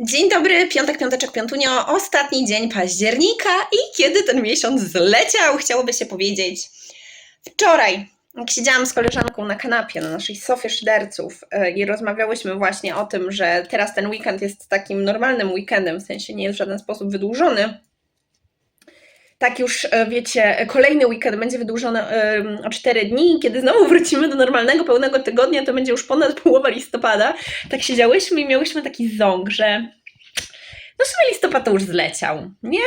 Dzień dobry, piątek, piąteczek, piątunio, ostatni dzień października i kiedy ten miesiąc zleciał, chciałoby się powiedzieć. Wczoraj, jak siedziałam z koleżanką na kanapie na naszej sofie szyderców e, i rozmawiałyśmy właśnie o tym, że teraz ten weekend jest takim normalnym weekendem, w sensie nie jest w żaden sposób wydłużony. Tak już e, wiecie, kolejny weekend będzie wydłużony o 4 dni, kiedy znowu wrócimy do normalnego, pełnego tygodnia, to będzie już ponad połowa listopada tak siedziałyśmy i miałyśmy taki ząg, że no w sumie listopad to już zleciał, nie?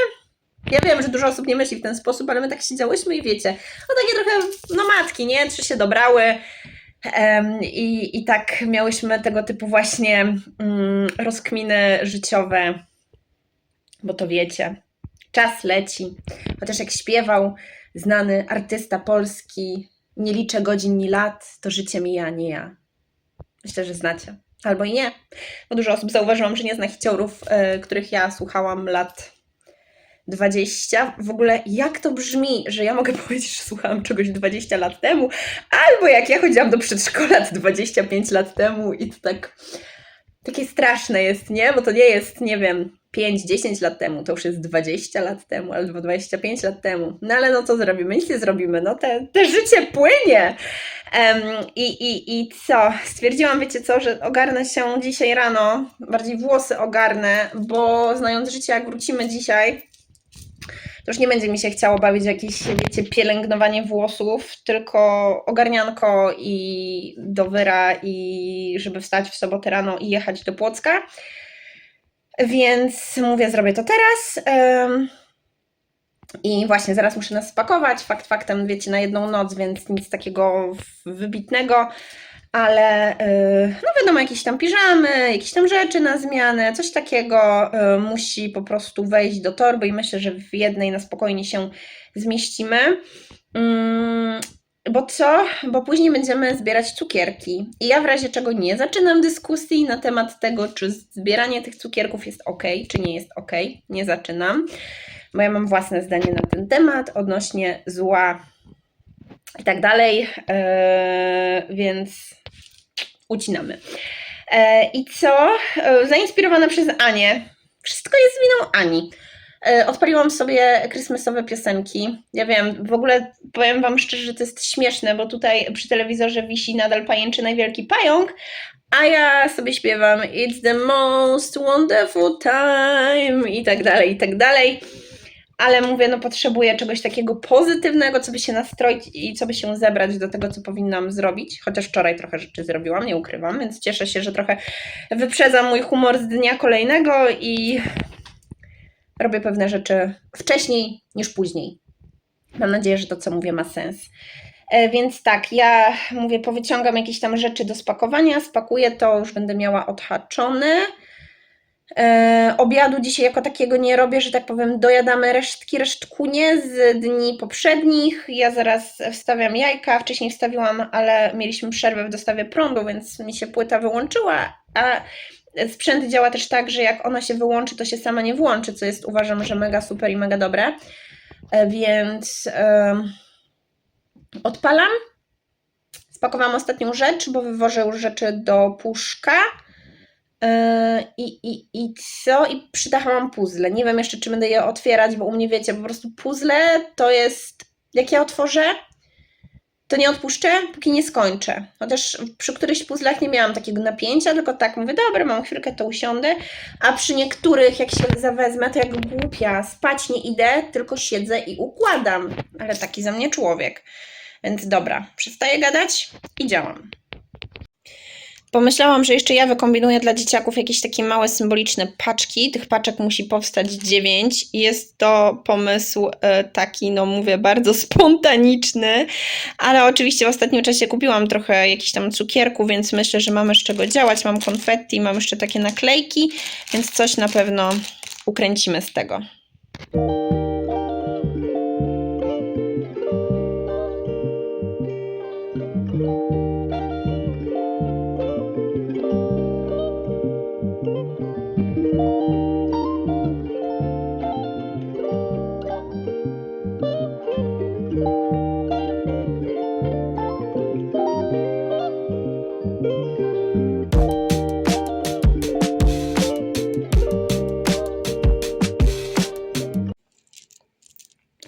Ja wiem, że dużo osób nie myśli w ten sposób, ale my tak siedziałyśmy i wiecie, no takie trochę nomadki, nie? Trzy się dobrały i, i tak miałyśmy tego typu właśnie mm, rozkminy życiowe, bo to wiecie, czas leci. Chociaż jak śpiewał znany artysta polski, nie liczę godzin ni lat, to życie mija, nie ja. Myślę, że znacie. Albo i nie. Bo dużo osób zauważyłam, że nie zna hiciorów, e, których ja słuchałam lat 20. W ogóle jak to brzmi, że ja mogę powiedzieć, że słuchałam czegoś 20 lat temu, albo jak ja chodziłam do przedszkola 25 lat temu i to tak takie straszne jest, nie? Bo to nie jest, nie wiem, 5-10 lat temu, to już jest 20 lat temu, albo 25 lat temu. No ale no co zrobimy? Nic nie zrobimy, no te, te życie płynie. Em, i, i, I co? Stwierdziłam, wiecie co, że ogarnę się dzisiaj rano, bardziej włosy ogarnę, bo znając życie, jak wrócimy dzisiaj, to już nie będzie mi się chciało bawić jakieś, wiecie, pielęgnowanie włosów, tylko ogarnianko i do wyra i żeby wstać w sobotę rano i jechać do Płocka. Więc mówię, zrobię to teraz. I właśnie zaraz muszę nas spakować. Fakt faktem, wiecie, na jedną noc, więc nic takiego wybitnego. Ale yy, no wiadomo, jakieś tam piżamy, jakieś tam rzeczy na zmianę, coś takiego yy, musi po prostu wejść do torby i myślę, że w jednej na spokojnie się zmieścimy. Mm, bo co? Bo później będziemy zbierać cukierki. I ja w razie czego nie zaczynam dyskusji na temat tego, czy zbieranie tych cukierków jest ok, czy nie jest ok. Nie zaczynam, bo ja mam własne zdanie na ten temat odnośnie zła i tak dalej. Eee, więc ucinamy. E, I co? E, Zainspirowana przez Anię. Wszystko jest winą Ani. E, Odpaliłam sobie krysmasowe piosenki. Ja wiem, w ogóle powiem Wam szczerze, że to jest śmieszne, bo tutaj przy telewizorze wisi nadal pajęczy najwielki pająk, a ja sobie śpiewam It's the most wonderful time i tak dalej, i tak dalej. Ale mówię, no potrzebuję czegoś takiego pozytywnego, co by się nastroić i co by się zebrać do tego, co powinnam zrobić. Chociaż wczoraj trochę rzeczy zrobiłam, nie ukrywam, więc cieszę się, że trochę wyprzedzam mój humor z dnia kolejnego i robię pewne rzeczy wcześniej niż później. Mam nadzieję, że to, co mówię, ma sens. E, Więc tak, ja mówię, powyciągam jakieś tam rzeczy do spakowania, spakuję to, już będę miała odhaczone. E, obiadu dzisiaj jako takiego nie robię, że tak powiem, dojadamy resztki, resztkunie z dni poprzednich. Ja zaraz wstawiam jajka, wcześniej wstawiłam, ale mieliśmy przerwę w dostawie prądu, więc mi się płyta wyłączyła, a sprzęt działa też tak, że jak ona się wyłączy, to się sama nie włączy, co jest uważam, że mega super i mega dobre. E, Więc odpalam. Spakowałam ostatnią rzecz, bo wywożę już rzeczy do puszka. Yy, I, i, I co? I przydachałam puzzle. Nie wiem jeszcze, czy będę je otwierać, bo u mnie wiecie, po prostu puzzle to jest. Jak ja otworzę, to nie odpuszczę, póki nie skończę. Chociaż przy którychś puzzlach nie miałam takiego napięcia, tylko tak mówię, dobra, mam chwilkę, to usiądę. A przy niektórych, jak się zawezmę, to jak głupia, spać nie idę, tylko siedzę i układam. Ale taki ze mnie człowiek. Więc dobra, przestaję gadać i działam. Pomyślałam, że jeszcze ja wykombinuję dla dzieciaków jakieś takie małe, symboliczne paczki. Tych paczek musi powstać dziewięć jest to pomysł e, taki, no mówię, bardzo spontaniczny, ale oczywiście w ostatnim czasie kupiłam trochę jakichś tam cukierku, więc myślę, że mamy z czego działać. Mam konfetti, mam jeszcze takie naklejki, więc coś na pewno ukręcimy z tego.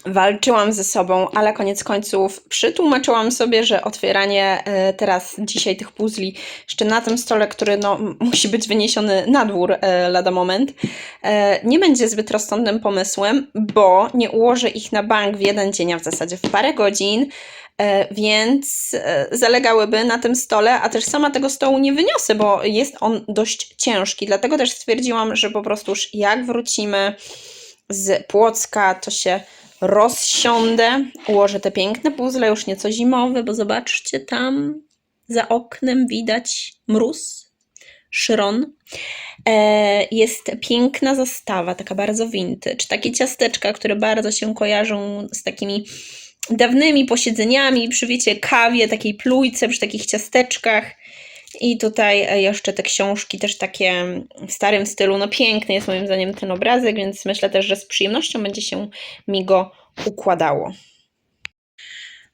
Walczyłam ze sobą, ale koniec końców przytłumaczyłam sobie, że otwieranie e, teraz, dzisiaj tych puzli, jeszcze na tym stole, który no, musi być wyniesiony na dwór e, lada moment, e, nie będzie zbyt rozsądnym pomysłem, bo nie ułożę ich na bank w jeden dzień, a w zasadzie w parę godzin, więc zalegałyby na tym stole, a też sama tego stołu nie wyniosę, bo jest on dość ciężki. Dlatego też stwierdziłam, że po prostu już jak wrócimy z Płocka, to się rozsiądę, ułożę te piękne puzzle, już nieco zimowe, bo zobaczcie tam za oknem widać mróz, szron. E, jest piękna zastawa, taka bardzo vintage, takie ciasteczka, które bardzo się kojarzą z takimi dawnymi posiedzeniami przy wiecie kawie, takiej plujce, przy takich ciasteczkach. I tutaj e, jeszcze te książki też takie w starym stylu. No piękny jest moim zdaniem ten obrazek, więc myślę też, że z przyjemnością będzie się mi go układało.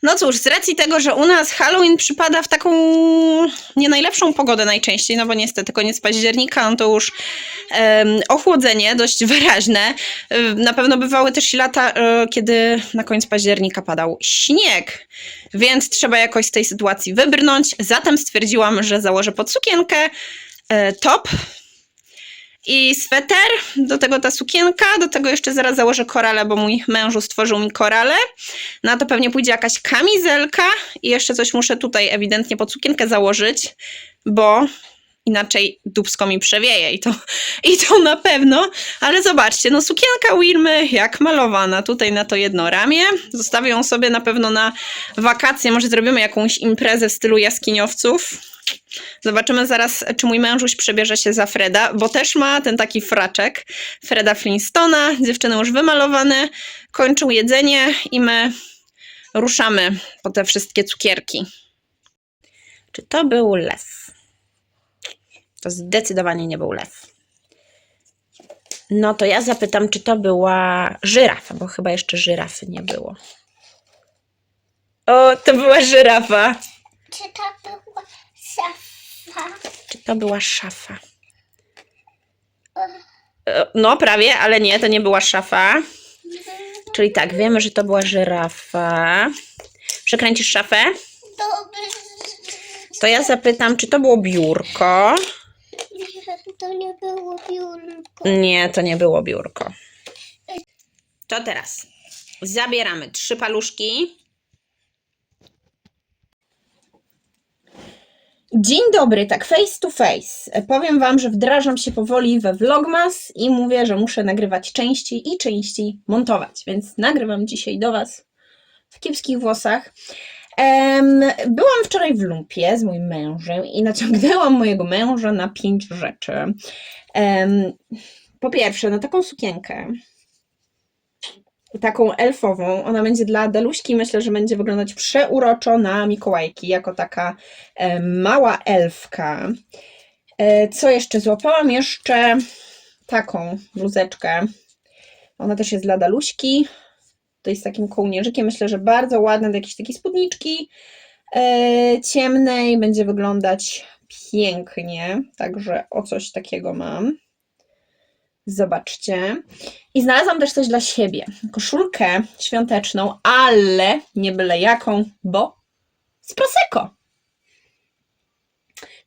No cóż, z racji tego, że u nas Halloween przypada w taką nie najlepszą pogodę najczęściej, no bo niestety koniec października, no to już em, ochłodzenie dość wyraźne. Na pewno bywały też lata, e, kiedy na koniec października padał śnieg, więc trzeba jakoś z tej sytuacji wybrnąć. Zatem stwierdziłam, że założę pod sukienkę e, top i sweter, do tego ta sukienka, do tego jeszcze zaraz założę korale, bo mój mężu stworzył mi korale. Na to pewnie pójdzie jakaś kamizelka i jeszcze coś muszę tutaj ewidentnie pod sukienkę założyć, bo inaczej dubsko mi przewieje i to, i to na pewno. Ale zobaczcie, no sukienka Wilmy jak malowana tutaj na to jedno ramię. Zostawię ją sobie na pewno na wakacje, może zrobimy jakąś imprezę w stylu jaskiniowców. Zobaczymy zaraz, czy mój mężuś przebierze się za Freda, bo też ma ten taki fraczek Freda Flintstona. Dziewczyny już wymalowane, kończą jedzenie i my ruszamy po te wszystkie cukierki. Czy to był lew? To zdecydowanie nie był lew. No to ja zapytam, czy to była żyrafa, bo chyba jeszcze żyrafy nie było. O, to była żyrafa. Czy to była szafa? Czy to była szafa? E, No, prawie, ale nie, to nie była szafa. Czyli tak, wiemy, że to była żyrafa. Przekręcisz szafę? Dobrze. To ja zapytam, czy to było biurko? Nie, to nie było biurko. Nie, to nie było biurko. To teraz zabieramy trzy paluszki. Dzień dobry, tak face to face. Powiem Wam, że wdrażam się powoli we Vlogmas i mówię, że muszę nagrywać częściej i częściej montować, więc nagrywam dzisiaj do Was w kiepskich włosach. Byłam wczoraj w lumpie z moim mężem i naciągnęłam mojego męża na pięć rzeczy. Po pierwsze, na taką sukienkę. Taką elfową. Ona będzie dla Daluśki, myślę, że będzie wyglądać przeuroczo na Mikołajki, jako taka e, mała elfka. E, co jeszcze? Złapałam jeszcze taką bluzeczkę. Ona też jest dla Daluśki. To jest takim kołnierzykiem. Myślę, że bardzo ładne, do jakiejś takiej spódniczki e, ciemnej. Będzie wyglądać pięknie. Także o coś takiego mam. Zobaczcie. I znalazłam też coś dla siebie. Koszulkę świąteczną, ale nie byle jaką, bo z Prosecco.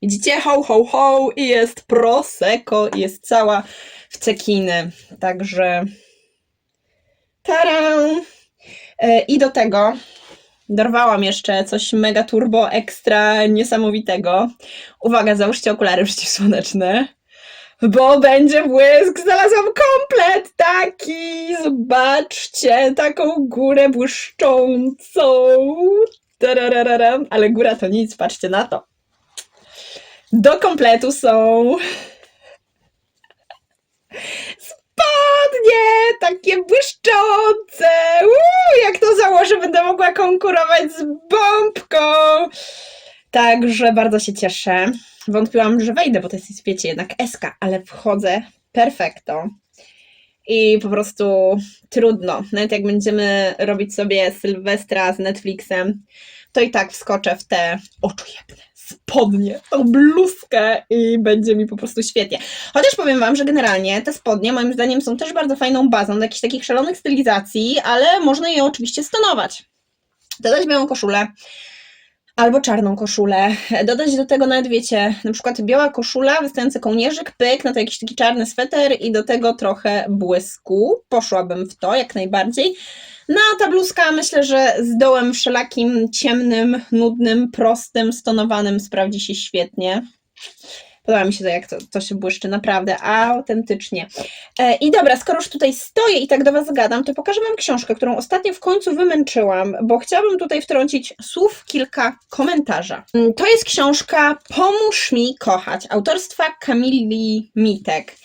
Widzicie, ho, ho, ho i jest Prosecco i jest cała w cekiny. Także taram! E, I do tego dorwałam jeszcze coś mega turbo, ekstra niesamowitego. Uwaga, załóżcie okulary przeciwsłoneczne. Bo będzie błysk, znalazłam komplet taki, zobaczcie, taką górę błyszczącą. Tararararam. Ale góra to nic, patrzcie na to. Do kompletu są spodnie, takie błyszczące. Uuu, jak to założę, będę mogła konkurować z bombką. Także bardzo się cieszę. Wątpiłam, że wejdę, bo to jest, wiecie, jednak SK, ale wchodzę perfekto. I po prostu trudno. Nawet jak będziemy robić sobie Sylwestra z Netflixem, to i tak wskoczę w te oczujebne spodnie, tą bluzkę i będzie mi po prostu świetnie. Chociaż powiem Wam, że generalnie te spodnie moim zdaniem są też bardzo fajną bazą do jakichś takich szalonych stylizacji, ale można je oczywiście stonować. Dodać białą koszulę, albo czarną koszulę. Dodać do tego nawet, wiecie, na przykład biała koszula, wystający kołnierzyk, pyk, no to jakiś taki czarny sweter i do tego trochę błysku. Poszłabym w to jak najbardziej. No a ta bluzka myślę, że z dołem wszelakim ciemnym, nudnym, prostym, stonowanym sprawdzi się świetnie. Podoba mi się to, jak to, to się błyszczy, naprawdę, autentycznie. E, I dobra, skoro już tutaj stoję i tak do Was gadam, to pokażę Wam książkę, którą ostatnio w końcu wymęczyłam, bo chciałabym tutaj wtrącić słów kilka komentarza. Mm, To jest książka Pomóż mi kochać, autorstwa Kamili Mitek.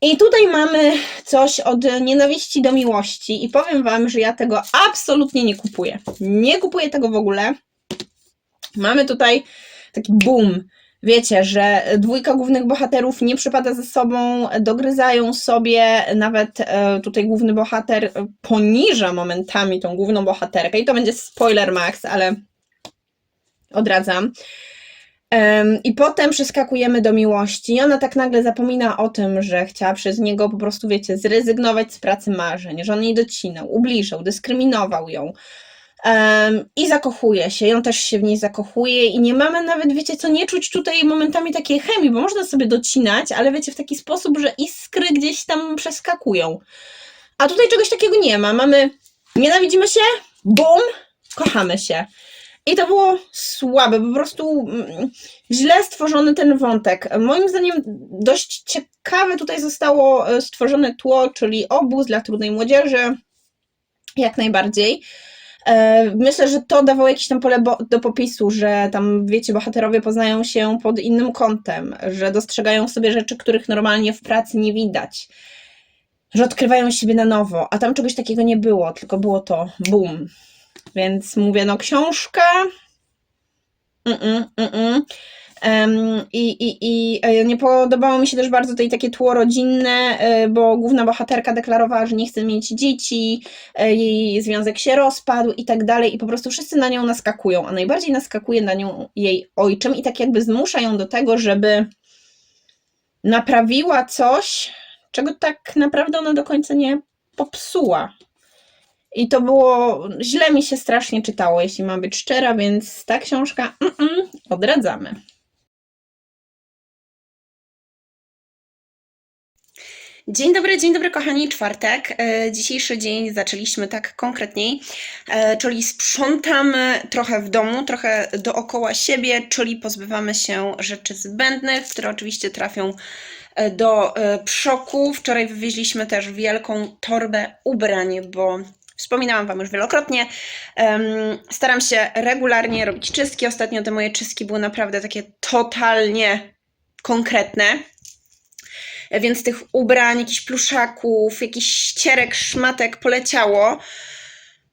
I tutaj mamy coś od nienawiści do miłości i powiem Wam, że ja tego absolutnie nie kupuję. Nie kupuję tego w ogóle. Mamy tutaj taki boom. Wiecie, że dwójka głównych bohaterów nie przypada ze sobą, dogryzają sobie, nawet e, tutaj główny bohater e, poniża momentami tą główną bohaterkę i to będzie spoiler max, ale odradzam. I potem przeskakujemy do miłości i ona tak nagle zapomina o tym, że chciała przez niego po prostu, wiecie, zrezygnować z pracy marzeń, że on jej docinał, ubliżał, dyskryminował ją. Em, I zakochuje się, ją też się w niej zakochuje i nie mamy nawet, wiecie co, nie czuć tutaj momentami takiej chemii, bo można sobie docinać, ale wiecie, w taki sposób, że iskry gdzieś tam przeskakują. A tutaj czegoś takiego nie ma. Mamy, nienawidzimy się, bum, kochamy się. I to było słabe, po prostu mm, źle stworzony ten wątek. Moim zdaniem dość ciekawe tutaj zostało e, stworzone tło, czyli obóz dla trudnej młodzieży, jak najbardziej. E, Myślę, że to dawało jakieś tam pole do popisu, że tam, wiecie, bohaterowie poznają się pod innym kątem, że dostrzegają sobie rzeczy, których normalnie w pracy nie widać, że odkrywają siebie na nowo, a tam czegoś takiego nie było, tylko było to boom. Więc mówię, no książka. Mm-mm, mm-mm. Em, I, i, I e, nie podobało mi się też bardzo tutaj takie tło rodzinne, e, bo główna bohaterka deklarowała, że nie chce mieć dzieci, e, jej związek się rozpadł i tak dalej, i po prostu wszyscy na nią naskakują, a najbardziej naskakuje na nią jej ojczym i tak jakby zmusza ją do tego, żeby naprawiła coś, czego tak naprawdę ona do końca nie popsuła. I to było, źle mi się strasznie czytało, jeśli mam być szczera, więc ta książka mm-mm, odradzamy. Dzień dobry, dzień dobry kochani, czwartek. E, Dzisiejszy dzień zaczęliśmy tak konkretniej, e, czyli sprzątamy trochę w domu, trochę dookoła siebie, czyli pozbywamy się rzeczy zbędnych, które oczywiście trafią e, do przoku. Wczoraj wywieźliśmy też wielką torbę ubrań, bo wspominałam Wam już wielokrotnie, staram się regularnie robić czystki. Ostatnio te moje czystki były naprawdę takie totalnie konkretne. Więc tych ubrań, jakichś pluszaków, jakichś ścierek, szmatek poleciało.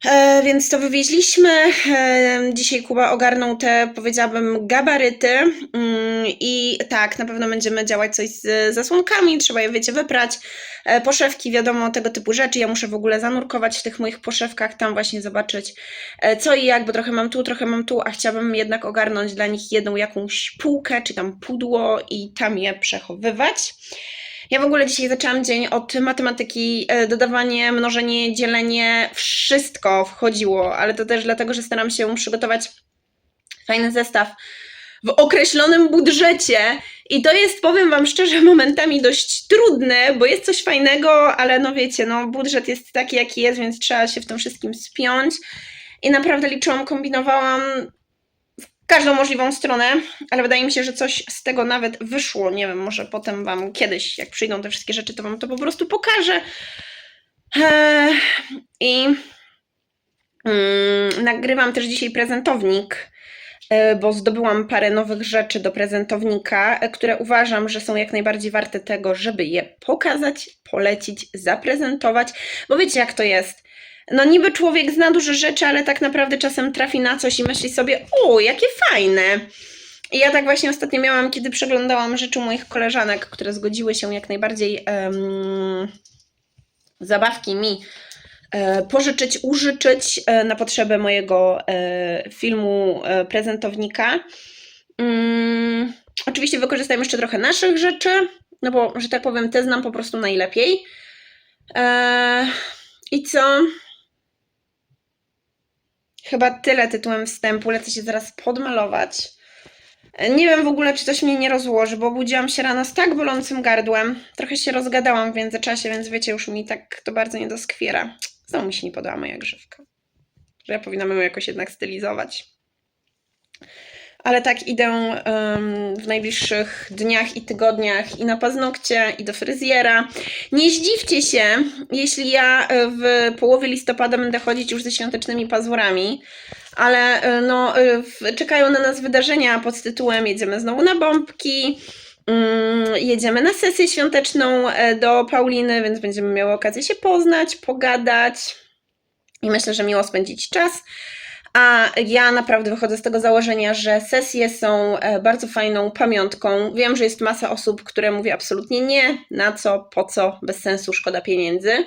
E, więc to wywieźliśmy. E, dzisiaj Kuba ogarnął te, powiedziałabym, gabaryty. Mm, I tak, na pewno będziemy działać coś z zasłonkami. Trzeba je, wiecie, wyprać. E, poszewki, wiadomo, tego typu rzeczy. Ja muszę w ogóle zanurkować w tych moich poszewkach, tam właśnie zobaczyć co i jak, bo trochę mam tu, trochę mam tu, a chciałabym jednak ogarnąć dla nich jedną jakąś półkę, czy tam pudło i tam je przechowywać. Ja w ogóle dzisiaj zaczęłam dzień od matematyki, e, dodawanie, mnożenie, dzielenie, wszystko wchodziło, ale to też dlatego, że staram się przygotować fajny zestaw w określonym budżecie. I to jest, powiem Wam szczerze, momentami dość trudne, bo jest coś fajnego, ale no wiecie, no budżet jest taki jaki jest, więc trzeba się w tym wszystkim spiąć. I naprawdę liczyłam, kombinowałam każdą możliwą stronę, ale wydaje mi się, że coś z tego nawet wyszło. Nie wiem, może potem Wam kiedyś, jak przyjdą te wszystkie rzeczy, to Wam to po prostu pokażę. Eee, I mm, nagrywam też dzisiaj prezentownik, e, bo zdobyłam parę nowych rzeczy do prezentownika, e, które uważam, że są jak najbardziej warte tego, żeby je pokazać, polecić, zaprezentować, bo wiecie jak to jest. No niby człowiek zna duże rzeczy, ale tak naprawdę czasem trafi na coś i myśli sobie, o, jakie fajne. I ja tak właśnie ostatnio miałam, kiedy przeglądałam rzeczy moich koleżanek, które zgodziły się jak najbardziej em, zabawki mi e, pożyczyć, użyczyć e, na potrzeby mojego e, filmu prezentownika. Mm, oczywiście wykorzystajmy jeszcze trochę naszych rzeczy, no bo, że tak powiem, te znam po prostu najlepiej. I co? Chyba tyle tytułem wstępu. Lecę się zaraz podmalować. E, Nie wiem w ogóle, czy coś mnie nie rozłoży, bo budziłam się rano z tak bolącym gardłem. Trochę się rozgadałam w międzyczasie, więc wiecie, już mi tak to bardzo nie doskwiera. Znowu mi się nie podoba moja grzywka. Że ja powinnam ją jakoś jednak stylizować. Ale tak idę w najbliższych dniach i tygodniach i na paznokcie, i do fryzjera. Nie zdziwcie się, jeśli ja e, w połowie listopada będę chodzić już ze świątecznymi pazurami, ale e, no, e, czekają na nas wydarzenia pod tytułem Jedziemy znowu na bombki, mm, jedziemy na sesję świąteczną do Pauliny, więc będziemy miały okazję się poznać, pogadać i myślę, że miło spędzić czas. A ja naprawdę wychodzę z tego założenia, że sesje są e, bardzo fajną pamiątką. Wiem, że jest masa osób, które mówi absolutnie nie, na co, po co, bez sensu, szkoda pieniędzy.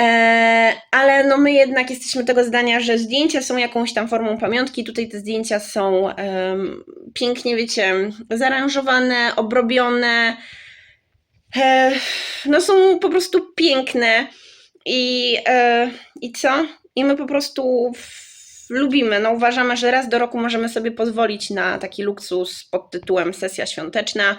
E, ale no my jednak jesteśmy tego zdania, że zdjęcia są jakąś tam formą pamiątki. Tutaj te zdjęcia są em, pięknie, wiecie, zaaranżowane, obrobione. E, no są po prostu piękne. I, I co? I my po prostu lubimy. No uważamy, że raz do roku możemy sobie pozwolić na taki luksus pod tytułem sesja świąteczna.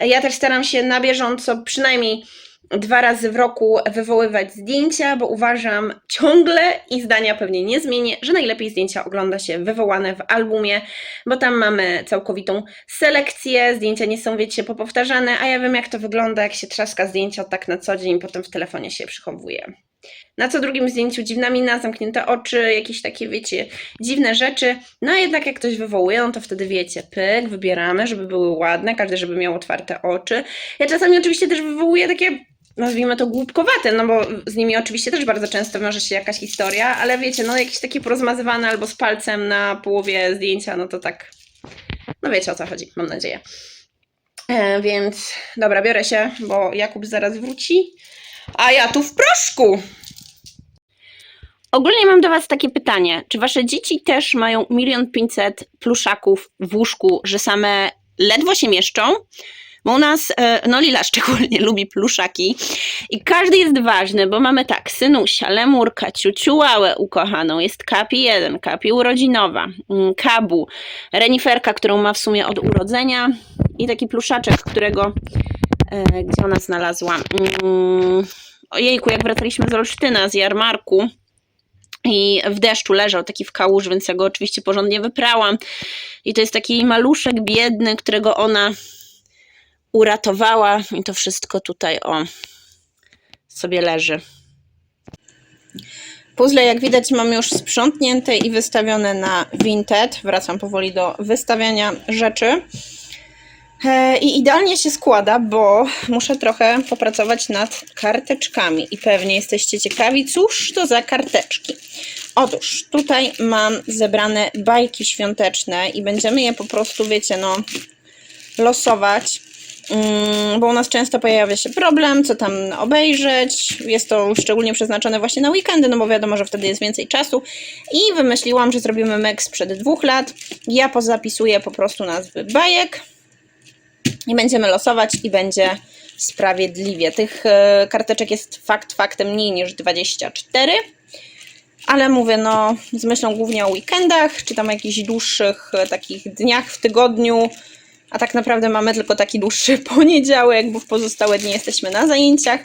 Ja też staram się na bieżąco, przynajmniej dwa razy w roku wywoływać zdjęcia, bo uważam ciągle i zdania pewnie nie zmienię, że najlepiej zdjęcia ogląda się wywołane w albumie, bo tam mamy całkowitą selekcję, zdjęcia nie są, wiecie, popowtarzane, a ja wiem jak to wygląda, jak się trzaska zdjęcia tak na co dzień, potem w telefonie się przychowuje. Na co drugim zdjęciu dziwna mina, zamknięte oczy, jakieś takie, wiecie, dziwne rzeczy. No a jednak jak ktoś wywołuje, no to wtedy wiecie, pyk, wybieramy, żeby były ładne, każdy, żeby miał otwarte oczy. Ja czasami oczywiście też wywołuję takie, nazwijmy to głupkowate, no bo z nimi oczywiście też bardzo często wiąże się jakaś historia, ale wiecie, no jakieś takie porozmazywane albo z palcem na połowie zdjęcia, no to tak, no wiecie o co chodzi, mam nadzieję. E, więc dobra, biorę się, bo Jakub zaraz wróci, a ja tu w proszku. Ogólnie mam do Was takie pytanie. Czy Wasze dzieci też mają milion pięćset pluszaków w łóżku, że same ledwo się mieszczą? Bo u nas, e, no Lila szczególnie lubi pluszaki i każdy jest ważny, bo mamy tak, synusia, lemurka, ciuciułałę ukochaną, jest kapi 1, kapi urodzinowa, mm, kabu, reniferka, którą ma w sumie od urodzenia i taki pluszaczek, którego, gdzie ona znalazła? Mm, ojejku, jak wracaliśmy z Olsztyna, z jarmarku, i w deszczu leżał taki w kałuży, więc ja go oczywiście porządnie wyprałam. I to jest taki maluszek biedny, którego ona uratowała i to wszystko tutaj o sobie leży. Puzzle, jak widać, mam już sprzątnięte i wystawione na Vinted. Wracam powoli do wystawiania rzeczy. E, I idealnie się składa, bo muszę trochę popracować nad karteczkami. I pewnie jesteście ciekawi, cóż to za karteczki. Otóż tutaj mam zebrane bajki świąteczne i będziemy je po prostu, wiecie, no, losować. Mm, bo u nas często pojawia się problem, co tam obejrzeć. Jest to szczególnie przeznaczone właśnie na weekendy, no bo wiadomo, że wtedy jest więcej czasu. I wymyśliłam, że zrobimy mek sprzed dwóch lat. Ja pozapisuję po prostu nazwy bajek i będziemy losować i będzie sprawiedliwie. Tych e, karteczek jest fakt faktem mniej niż 24. Ale mówię, no, z myślą głównie o weekendach, czy tam jakichś dłuższych e, takich dniach w tygodniu, a tak naprawdę mamy tylko taki dłuższy poniedziałek, bo w pozostałe dni jesteśmy na zajęciach.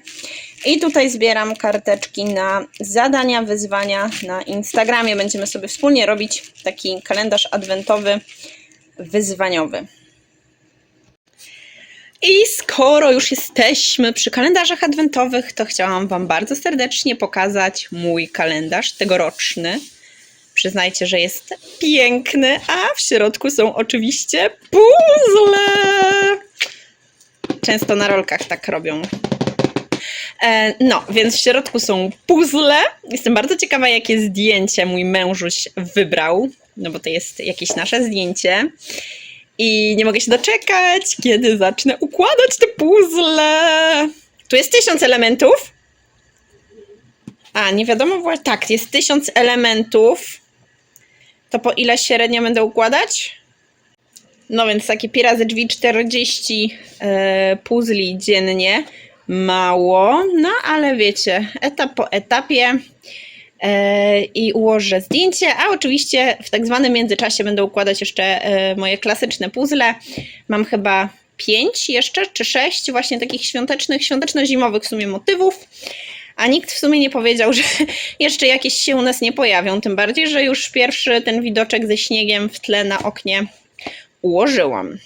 I tutaj zbieram karteczki na zadania, wyzwania na Instagramie. Będziemy sobie wspólnie robić taki kalendarz adwentowy, wyzwaniowy. I skoro już jesteśmy przy kalendarzach adwentowych, to chciałam Wam bardzo serdecznie pokazać mój kalendarz tegoroczny. Przyznajcie, że jest piękny, a w środku są oczywiście puzzle. Często na rolkach tak robią. E, No, więc w środku są puzzle. Jestem bardzo ciekawa, jakie zdjęcie mój mężuś wybrał, no bo to jest jakieś nasze zdjęcie. I nie mogę się doczekać, kiedy zacznę układać te puzzle. Tu jest tysiąc elementów. A, nie wiadomo. Tak, jest tysiąc elementów. To po ile średnio będę układać? No więc takie pi razy drzwi 40 e, puzli dziennie. Mało, no ale wiecie, etap po etapie i ułożę zdjęcie, a oczywiście w tak zwanym międzyczasie będę układać jeszcze e, moje klasyczne puzzle. Mam chyba pięć jeszcze, czy sześć właśnie takich świątecznych, świąteczno-zimowych w sumie motywów. A nikt w sumie nie powiedział, że jeszcze jakieś się u nas nie pojawią. Tym bardziej, że już pierwszy ten widoczek ze śniegiem w tle na oknie ułożyłam.